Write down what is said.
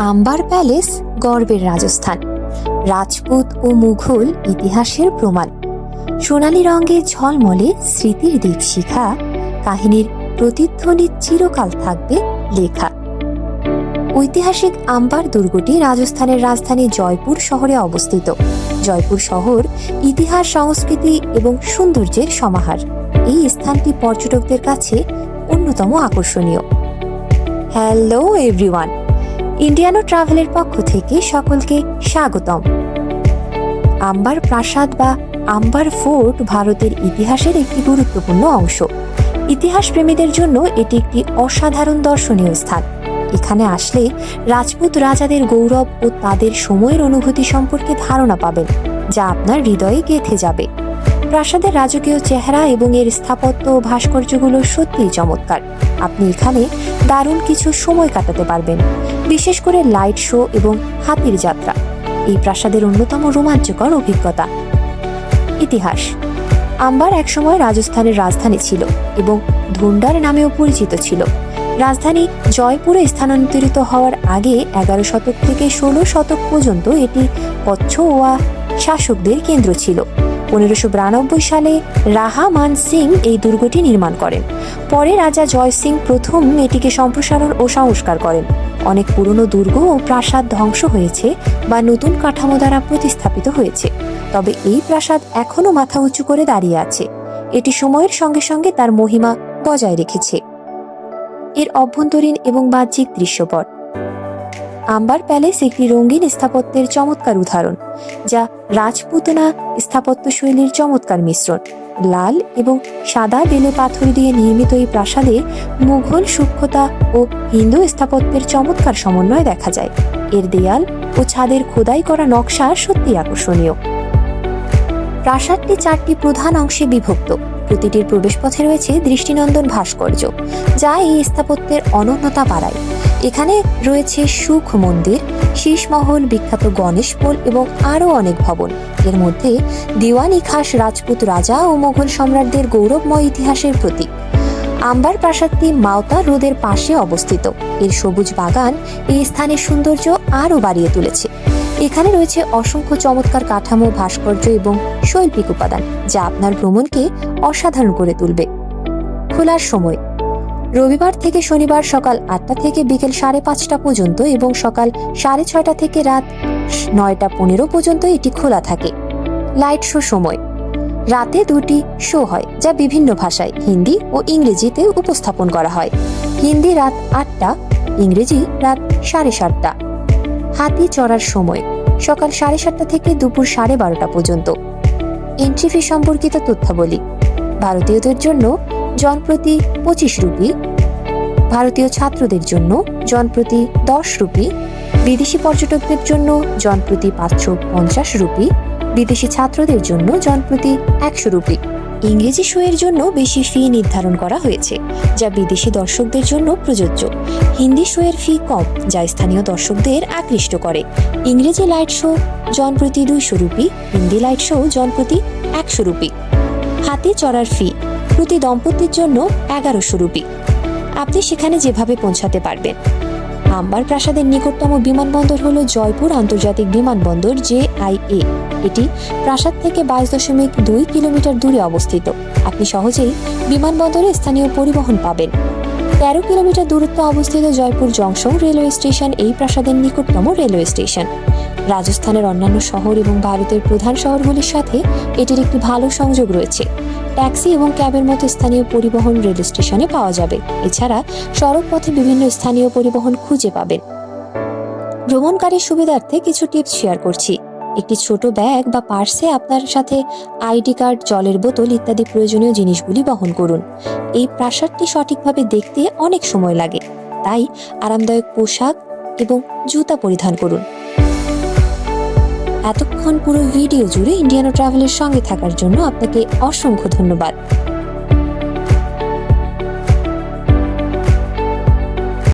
Amber palace গর্বের রাজস্থান। রাজপুত ও মুঘল ইতিহাসের প্রমাণ। সোনালী রঙে ঝলমলে স্মৃতির দীপশিখা, কাহিনীর প্রতিধ্বনি চিরকাল থাকবে লেখা। ঐতিহাসিক আম্বার দুর্গটি রাজস্থানের রাজধানী জয়পুর শহরে অবস্থিত। জয়পুর শহর ইতিহাস, সংস্কৃতি এবং সৌন্দর্যের সমাহার। এই স্থানটি পর্যটকদের কাছে অন্যতম আকর্ষণীয়। হ্যালো এভরিওয়ান ইন্ডিয়ানো ট্রাভেলের পক্ষ থেকে সকলকে স্বাগতম। আম্বার প্রাসাদ বা আম্বার ফোর্ট ভারতের ইতিহাসের একটি গুরুত্বপূর্ণ অংশ। ইতিহাস প্রেমীদের জন্য এটি একটি অসাধারণ দর্শনীয় স্থান। এখানে আসলে রাজপুত রাজাদের গৌরব ও তাদের সময়ের অনুভূতি সম্পর্কে ধারণা পাবেন, যা আপনার হৃদয়ে গেঁথে যাবে। প্রাসাদের রাজকীয় চেহারা এবং এর স্থাপত্য ও ভাস্কর্যগুলো সত্যিই চমৎকার। আপনি এখানে দারুণ কিছু সময় কাটাতে পারবেন, বিশেষ করে লাইট শো এবং হাতির যাত্রা। এই প্রাসাদের অন্যতম রোমাঞ্চকর অভিজ্ঞতা। ইতিহাস। আম্বার একসময় রাজস্থানের রাজধানী ছিল এবং ধুন্ডার নামেও পরিচিত ছিল। রাজধানী জয়পুরে স্থানান্তরিত হওয়ার আগে এগারো শতক থেকে ষোলো শতক পর্যন্ত এটি কচ্ছওয়া শাসকদের কেন্দ্র ছিল। পনেরোশো সালে রাহামান সিং এই দুর্গটি নির্মাণ করেন। পরে রাজা জয় সিং প্রথম এটিকে সম্প্রসারণ ও সংস্কার করেন। অনেক পুরনো দুর্গ ও প্রাসাদ ধ্বংস হয়েছে বা নতুন কাঠামো দ্বারা প্রতিস্থাপিত হয়েছে। তবে এই প্রাসাদ এখনও মাথা উঁচু করে দাঁড়িয়ে আছে। এটি সময়ের সঙ্গে সঙ্গে তার মহিমা বজায় রেখেছে। এর অভ্যন্তরীণ এবং বাহ্যিক দৃশ্যপট আম্বার প্যালেস একটি রঙিন স্থাপত্যের চমৎকার উদাহরণ, যা রাজপুতনা স্থাপত্য শৈলীর চমৎকার মিশ্রণ। লাল এবং সাদা বেলে পাথর দিয়ে নির্মিত এই প্রাসাদে মুঘল সূক্ষ্মতা ও হিন্দু স্থাপত্যের চমৎকার সমন্বয় দেখা যায়। এর দেয়াল ও ছাদের খোদাই করা নকশা সত্যি আকর্ষণীয়। প্রাসাদটি চারটি প্রধান অংশে বিভক্ত। প্রতিটির প্রবেশপথে রয়েছে দৃষ্টিনন্দন ভাস্কর্য, যা এই স্থাপত্যের অনন্যতা বাড়ায়। এখানে রয়েছে সুখ মন্দির, শীষমহল, বিখ্যাত গণেশ পোল এবং আরও অনেক ভবন। এর মধ্যে দিওয়ানি খাস রাজপুত রাজা ও মোগল সম্রাটদের গৌরবময় ইতিহাসের প্রতীক। আম্বার প্রাসাদটি মাওতা রোদের পাশে অবস্থিত। এর সবুজ বাগান এই স্থানের সৌন্দর্য আরও বাড়িয়ে তুলেছে। এখানে রয়েছে অসংখ্য চমৎকার কাঠামো, ভাস্কর্য এবং শৈল্পিক উপাদান, যা আপনার ভ্রমণকে অসাধারণ করে তুলবে। খোলার সময়। রবিবার থেকে শনিবার সকাল আটটা থেকে বিকেল সাড়ে পাঁচটা পর্যন্ত এবং সকাল সাড়ে ছয়টা থেকে রাত নয়টা পনেরো পর্যন্ত এটি খোলা থাকে। লাইট শো সময়। রাতে দুটি শো হয়, যা বিভিন্ন ভাষায় হিন্দি ও ইংরেজিতে উপস্থাপন করা হয়। হিন্দি রাত আটটা, ইংরেজি রাত সাড়ে সাতটা। হাতি চড়ার সময়, সকাল সাড়ে সাতটা থেকে দুপুর সাড়ে বারোটা পর্যন্ত। এন্ট্রি ফি সম্পর্কিত তথ্যাবলী, ভারতীয়দের জন্য জনপ্রতি পঁচিশ রুপি, ভারতীয় ছাত্রদের জন্য জনপ্রতি দশ রুপি, বিদেশি পর্যটকদের জন্য জনপ্রতি পাঁচশো পঞ্চাশ রুপি, বিদেশি ছাত্রদের জন্য জনপ্রতি একশো রুপি। ইংরেজি শোয়ের জন্য বেশি ফি নির্ধারণ করা হয়েছে, যা বিদেশি দর্শকদের জন্য প্রযোজ্য। হিন্দি শোয়ের ফি কম, যা স্থানীয় দর্শকদের আকৃষ্ট করে। ইংরেজি লাইট শো, জনপ্রতি দুইশো রুপি, হিন্দি লাইট শো, জনপ্রতি একশো রুপি। হাতে চড়ার ফি প্রতি দম্পতির জন্য এগারোশো রুপি। আপনি সেখানে যেভাবে পৌঁছাতে পারবেন। আম্বার প্রাসাদের নিকটতম বিমানবন্দর হল জয়পুর আন্তর্জাতিক বিমানবন্দর জে আই এ। এটি প্রাসাদ থেকে বাইশ দশমিক দুই কিলোমিটার দূরে অবস্থিত। আপনি সহজেই বিমানবন্দরে স্থানীয় পরিবহন পাবেন। তেরো কিলোমিটার দূরত্বে অবস্থিত জয়পুর জংশন রেলওয়ে স্টেশন এই প্রাসাদের নিকটতম রেলওয়ে স্টেশন। রাজস্থানের অন্যান্য শহর এবং ভারতের প্রধান শহরগুলির সাথে এটির একটি ভালো সংযোগ রয়েছে। ট্যাক্সি এবং ক্যাবের মতো স্থানীয় পরিবহন রেল স্টেশনে পাওয়া যাবে। এছাড়া সড়ক পথে বিভিন্ন স্থানীয় পরিবহন খুঁজে পাবেন। ভ্রমণকারীর সুবিধার্থে কিছু টিপস শেয়ার করছি। একটি ছোট ব্যাগ বা পার্সে আপনার সাথে আইডি কার্ড, জলের বোতল ইত্যাদি প্রয়োজনীয় জিনিসগুলি বহন করুন। এই প্রাসাদটি সঠিকভাবে দেখতে অনেক সময় লাগে। তাই আরামদায়ক পোশাক এবং জুতা পরিধান করুন। এতক্ষণ পুরো ভিডিও জুড়ে ইন্ডিয়ানো ট্রাভেলের সঙ্গে থাকার জন্য আপনাকে অসংখ্য ধন্যবাদ।